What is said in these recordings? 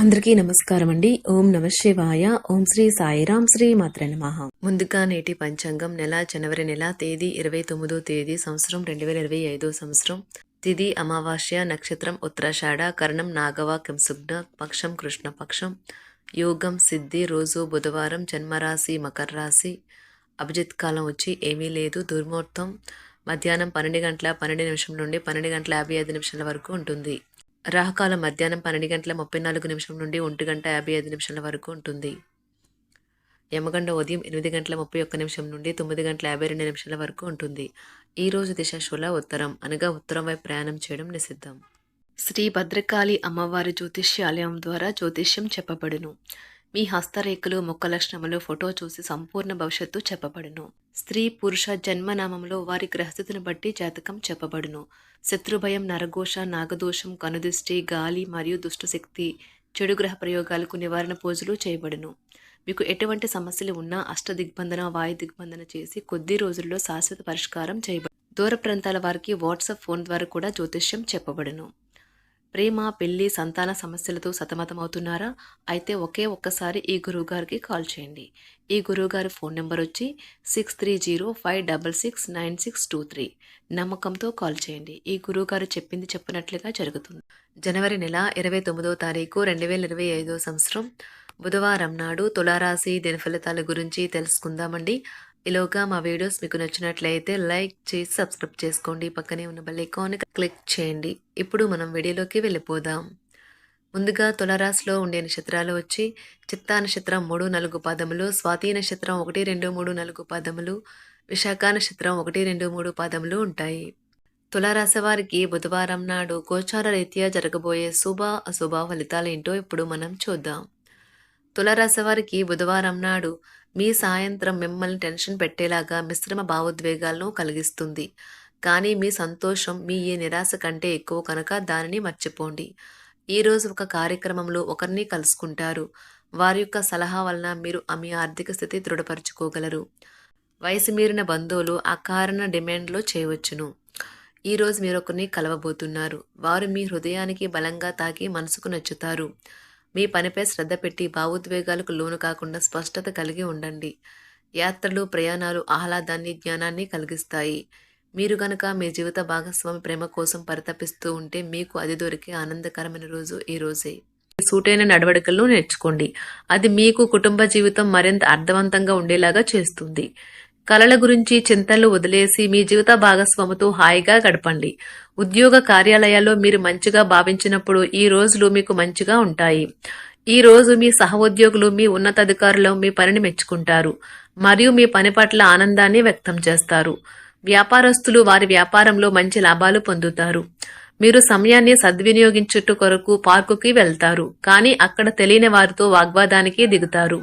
అందరికీ నమస్కారం అండి ఓం నమ శివాయ. ఓం శ్రీ సాయిరాం శ్రీ మాత్ర నమః. ముందుగా నేటి పంచాంగం నెల జనవరి నెల తేదీ ఇరవై తొమ్మిదో తేదీ సంవత్సరం రెండు వేల ఇరవై ఐదో సంవత్సరం. తిది అమావాస్య నక్షత్రం ఉత్తరాషాఢ కర్ణం నాగవ కింసుగ్న పక్షం కృష్ణ పక్షం. యోగం సిద్ధి రోజు బుధవారం జన్మరాశి మకర రాశి. అభిజిత్ కాలం వచ్చి ఏమీ లేదు దుర్ముహూర్తం. మధ్యాహ్నం పన్నెండు గంటల పన్నెండు నిమిషం నుండి పన్నెండు గంటల యాభై ఐదు నిమిషాల వరకు ఉంటుంది. రాహకాలం మధ్యాహ్నం పన్నెండు గంటల ముప్పై నాలుగు నిమిషం నుండి ఒంటి గంట యాభై ఐదు నిమిషాల వరకు ఉంటుంది. యమగండ ఉదయం ఎనిమిది గంటల ముప్పై ఒక్క నిమిషం నుండి తొమ్మిది గంటల యాభై రెండు నిమిషాల వరకు ఉంటుంది. ఈ రోజు దిశ ఉత్తరం. అనగా ఉత్తరం వైపు ప్రయాణం చేయడం నిషిద్ధం. శ్రీ భద్రకాళి అమ్మవారి జ్యోతిష్యాలయం ద్వారా జ్యోతిష్యం చెప్పబడును. మీ హస్తరేఖలు ముఖ లక్షణములు ఫోటో చూసి సంపూర్ణ భవిష్యత్తు చెప్పబడును. స్త్రీ పురుష జన్మనామంలో వారి గ్రహస్థితిని బట్టి జాతకం చెప్పబడును. శత్రుభయం నరఘోష నాగదోషం కనుదిష్టి గాలి మరియు దుష్టశక్తి చెడు గ్రహ ప్రయోగాలకు నివారణ పూజలు చేయబడును. మీకు ఎటువంటి సమస్యలు ఉన్నా అష్ట దిగ్బంధన వాయు దిగ్బంధన చేసి కొద్ది రోజుల్లో శాశ్వత పరిష్కారం చేయబడు దూర ప్రాంతాల వారికి వాట్సాప్ ఫోన్ ద్వారా కూడా జ్యోతిష్యం చెప్పబడును. ప్రేమ పెళ్ళి సంతాన సమస్యలతో సతమతమవుతున్నారా? అయితే ఒకే ఒక్కసారి ఈ గురువుగారికి కాల్ చేయండి. ఈ గురువుగారి ఫోన్ నెంబర్ వచ్చి six three zero five double six nine six two three నమ్మకంతో కాల్ చేయండి. ఈ గురువుగారు చెప్పింది చెప్పినట్లుగా జరుగుతుంది. జనవరి నెల ఇరవై తొమ్మిదో తారీఖు రెండు వేల ఇరవై ఐదో సంవత్సరం. బుధవారం నాడు తులారాశి దినఫలితాల గురించి తెలుసుకుందామండి. ఈలోగా మా వీడియోస్ మీకు నచ్చినట్లయితే లైక్ చేసి సబ్స్క్రైబ్ చేసుకోండి. పక్కనే ఉన్న బెల్ ఐకాన్ క్లిక్ చేయండి. ఇప్పుడు మనం వీడియోలోకి వెళ్ళిపోదాం. ముందుగా తులరాశిలో ఉండే నక్షత్రాలు వచ్చి చిత్తా నక్షత్రం మూడు నాలుగు పాదములు స్వాతి నక్షత్రం ఒకటి రెండు మూడు నాలుగు పాదములు విశాఖ నక్షత్రం ఒకటి రెండు మూడు పాదములు ఉంటాయి. తులారాశి వారికి బుధవారం నాడు గోచార రీత్యా జరగబోయే శుభ అశుభ ఫలితాలు ఏంటో ఇప్పుడు మనం చూద్దాం. తులరాశివారికి బుధవారం నాడు మీ సాయంత్రం మిమ్మల్ని టెన్షన్ పెట్టేలాగా మిశ్రమ భావోద్వేగాలను కలిగిస్తుంది. కానీ మీ సంతోషం మీ ఈ నిరాశ కంటే ఎక్కువ కనుక దానిని మర్చిపోండి. ఈరోజు ఒక కార్యక్రమంలో ఒకరిని కలుసుకుంటారు. వారి యొక్క సలహా వలన మీరు మీ ఆర్థిక స్థితి దృఢపరచుకోగలరు. వయసు మీరిన బంధువులు అకారణ డిమాండ్లో చేయవచ్చును. ఈరోజు మీరు ఒకరిని కలవబోతున్నారు. వారు మీ హృదయానికి బలంగా తాకి మనసుకు నచ్చుతారు. మీ పనిపై శ్రద్ధ పెట్టి భావోద్వేగాలకు లోను కాకుండా స్పష్టత కలిగి ఉండండి. యాత్రలు ప్రయాణాలు ఆహ్లాదాన్ని జ్ఞానాన్ని కలిగిస్తాయి. మీరు గనక మీ జీవిత భాగస్వామి ప్రేమ కోసం పరితపిస్తూ ఉంటే మీకు అది దొరికే ఆనందకరమైన రోజు ఈ రోజే. సూటైన నడవడికలను నేర్చుకోండి. అది మీకు కుటుంబ జీవితం మరింత అర్థవంతంగా ఉండేలాగా చేస్తుంది. కలల గురించి చింతలు వదిలేసి మీ జీవిత భాగస్వామితో హాయిగా గడపండి. ఉద్యోగ కార్యాలయాల్లో మీరు మంచిగా భావించినప్పుడు ఈ రోజులు మీకు మంచిగా ఉంటాయి. ఈ రోజు మీ సహోద్యోగులు మీ ఉన్నతాధికారులు మీ పనిని మెచ్చుకుంటారు. మరియు మీ పని పట్ల ఆనందాన్ని వ్యక్తం చేస్తారు. వ్యాపారస్తులు వారి వ్యాపారంలో మంచి లాభాలు పొందుతారు. మీరు సమయాన్ని సద్వినియోగించుట కొరకు పార్కుకి వెళ్తారు. కానీ అక్కడ తెలియని వారితో వాగ్వాదానికి దిగుతారు.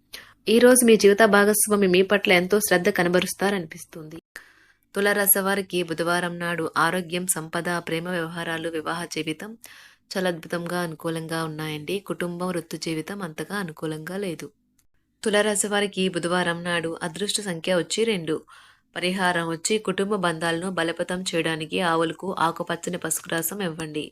ఈ రోజు మీ జీవిత భాగస్వామి మీ పట్ల ఎంతో శ్రద్ధ కనబరుస్తారనిపిస్తుంది. తులరాశి వారికి బుధవారం నాడు ఆరోగ్యం సంపద ప్రేమ వ్యవహారాలు వివాహ జీవితం చాలా అద్భుతంగా అనుకూలంగా ఉన్నాయండి. కుటుంబం వృత్తి జీవితం అంతగా అనుకూలంగా లేదు. తులరాశి వారికి బుధవారం నాడు అదృష్ట సంఖ్య వచ్చి రెండు. పరిహారం వచ్చి కుటుంబ బంధాలను బలపతం చేయడానికి ఆవులకు ఆకుపచ్చని పసుపు రసం ఇవ్వండి.